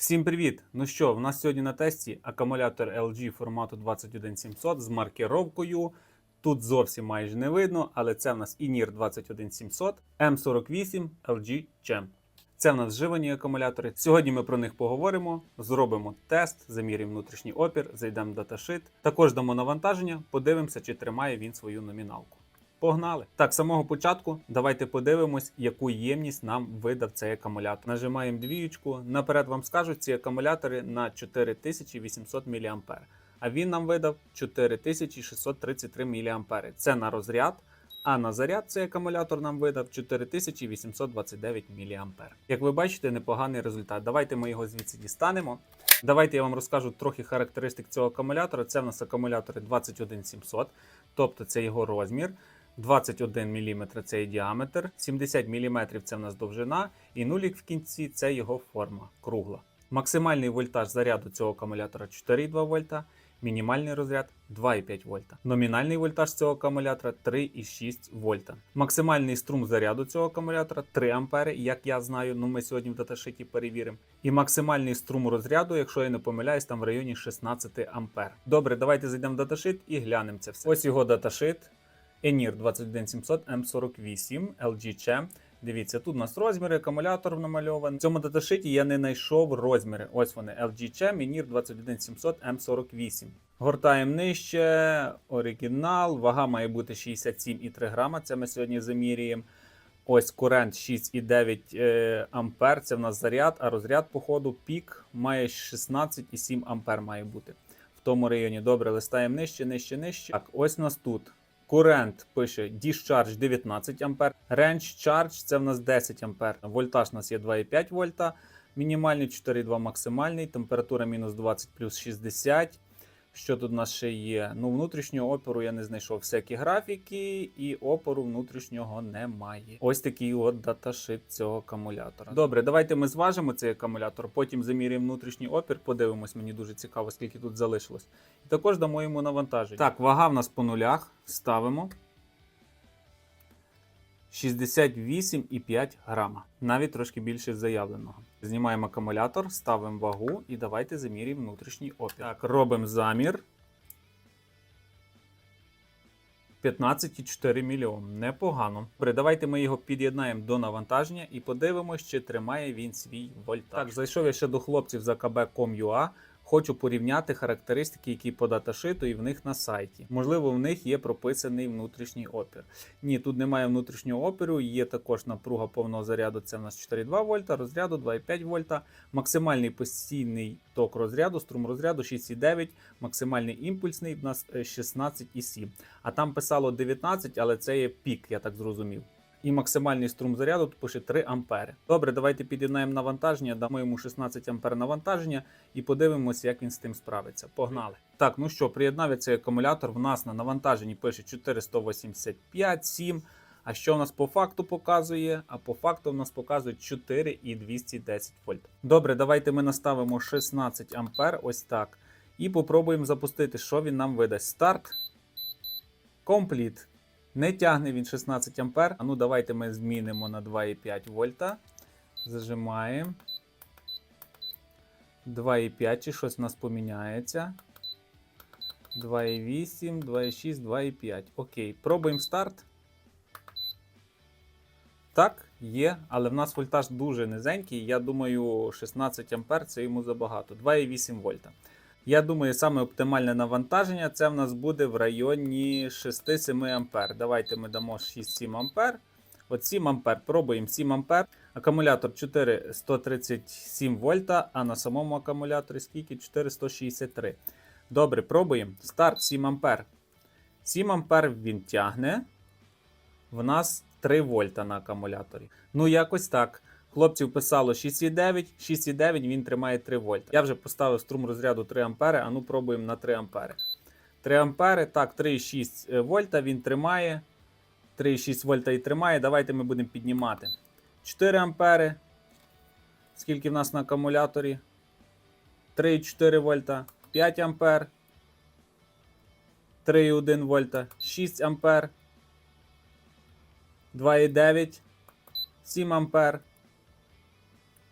Всім привіт! Ну що, в нас сьогодні на тесті акумулятор LG формату 21700 з маркировкою. Тут зовсім майже не видно, але це в нас INIR 21700 M48 LG Champ. Це в нас вживані акумулятори. Сьогодні ми про них поговоримо, зробимо тест, замірюємо внутрішній опір, зайдемо в даташит. Також дамо навантаження, подивимося, чи тримає він свою номіналку. Погнали! Так, з самого початку давайте подивимось, яку ємність нам видав цей акумулятор. Нажимаємо двіючку. Наперед вам скажуть, ці акумулятори на 4800 мА. А він нам видав 4633 мА. Це на розряд. А на заряд цей акумулятор нам видав 4829 мА. Як ви бачите, непоганий результат. Давайте ми його звідси дістанемо. Давайте я вам розкажу трохи характеристик цього акумулятора. Це в нас акумулятори 21700, тобто це його розмір. 21 мм це є діаметр, 70 мм це в нас довжина, і нулік в кінці це його форма кругла. Максимальний вольтаж заряду цього акумулятора 4,2 вольта, мінімальний розряд 2,5 вольта. Номінальний вольтаж цього акумулятора 3,6 вольта. Максимальний струм заряду цього акумулятора 3 ампери, як я знаю, ну ми сьогодні в даташиті перевіримо. І максимальний струм розряду, якщо я не помиляюсь, там в районі 16 ампер. Добре, давайте зайдемо в даташит і глянемо це все. Ось його даташит. ENIR 21700 M48 LG. Дивіться, тут у нас розміри, акумулятор намальований. В цьому даташиті я не знайшов розміри. Ось вони LG Champ ENIR 21700 M48. Гортаємо нижче, оригінал. Вага має бути 67,3 грама. Це ми сьогодні замірюємо. Ось курент 6,9 е, ампер. Це в нас заряд, а розряд, походу, пік має 16,7 ампер має бути. В тому районі. Добре, листаємо нижче, нижче, нижче. Так, ось у нас тут. Курент пише Discharge 19 А, Range Charge це в нас 10 А. Вольтаж у нас є 2,5 вольта, мінімальний 4,2 максимальний, температура мінус 20 плюс 60. Що тут у нас ще є? Ну, внутрішнього опору я не знайшов всякі графіки, і опору внутрішнього немає. Ось такий от даташит цього акумулятора. Добре, давайте ми зважимо цей акумулятор, потім заміряємо внутрішній опір, подивимось, мені дуже цікаво, скільки тут залишилось. І також дамо йому навантаження. Так, вага в нас по нулях. Ставимо. 68,5 грама. Навіть трошки більше заявленого. Знімаємо акумулятор, ставимо вагу і давайте замірюємо внутрішній опір. Так, робимо замір. 15,4 мільйон. Непогано. Добре, давайте ми його під'єднаємо до навантаження і подивимось, чи тримає він свій вольтаж. Так, зайшов я ще до хлопців за kb.com.ua. Хочу порівняти характеристики, які по даташиту і в них на сайті. Можливо, в них є прописаний внутрішній опір. Ні, тут немає внутрішнього опіру, є також напруга повного заряду, це в нас 4,2 вольта, розряду 2,5 вольта, максимальний постійний ток розряду, струм розряду 6,9, максимальний імпульсний в нас е, 16,7. А там писало 19, але це є пік, я так зрозумів. І максимальний струм заряду тут пише 3 ампери. Добре, давайте під'єднаємо навантаження, дамо йому 16 ампер навантаження і подивимося, як він з тим справиться. Погнали. Так, ну що, приєднав цей акумулятор. В нас на навантаженні пише 485, 7. А що в нас по факту показує? А по факту в нас показує 4 і 210 вольт. Добре, давайте ми наставимо 16 ампер, ось так. І попробуємо запустити, що він нам видасть. Старт. Компліт. Не тягне він 16 ампер. А ну давайте ми змінимо на 2,5 вольта. Зажимаємо. 2,5 чи щось у нас поміняється. 2,8, 2,6, 2,5. Окей, пробуємо старт. Так, є, але в нас вольтаж дуже низенький. Я думаю, 16 ампер це йому забагато. 2,8 вольта. Я думаю, саме оптимальне навантаження це в нас буде в районі 6-7 ампер. Давайте ми дамо 6-7 ампер. От 7 ампер. Пробуємо 7 ампер. Акумулятор 437 вольта, а на самому акумуляторі скільки? 463. Добре, пробуємо. Старт 7 ампер. 7 ампер він тягне. В нас 3 вольта на акумуляторі. Ну, якось так. Хлопців писало 6,9, 6,9 він тримає 3 вольта. Я вже поставив струм розряду 3 ампери, а ну пробуємо на 3 ампери. 3 ампери, так, 3,6 вольта він тримає. 3,6 вольта і тримає. Давайте ми будемо піднімати. 4 ампери. Скільки в нас на акумуляторі? 3,4 вольта, 5 ампер. 3,1 вольта, 6 ампер. 2,9, 7 ампер.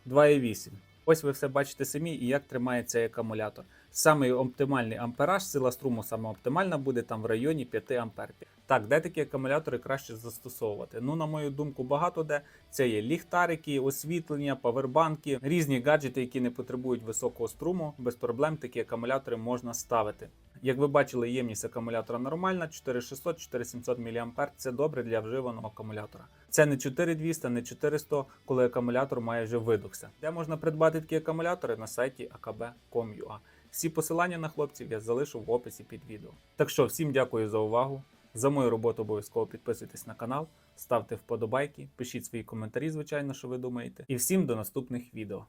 2,8. Ось ви все бачите самі, і як тримає цей акумулятор. Самий оптимальний ампераж, сила струму саме оптимальна буде там в районі 5 ампер. Так, де такі акумулятори краще застосовувати? Ну, на мою думку, багато де це є ліхтарики, освітлення, павербанки, різні гаджети, які не потребують високого струму. Без проблем такі акумулятори можна ставити. Як ви бачили, ємність акумулятора нормальна 4600-4700 мА. Це добре для вживаного акумулятора. Це не 4200, не 400, коли акумулятор має вже видохся. Де можна придбати такі акумулятори на сайті akb.com.ua. Всі посилання на хлопців я залишу в описі під відео. Так що всім дякую за увагу. За мою роботу обов'язково підписуйтесь на канал, ставте вподобайки, пишіть свої коментарі, звичайно, що ви думаєте. І всім до наступних відео.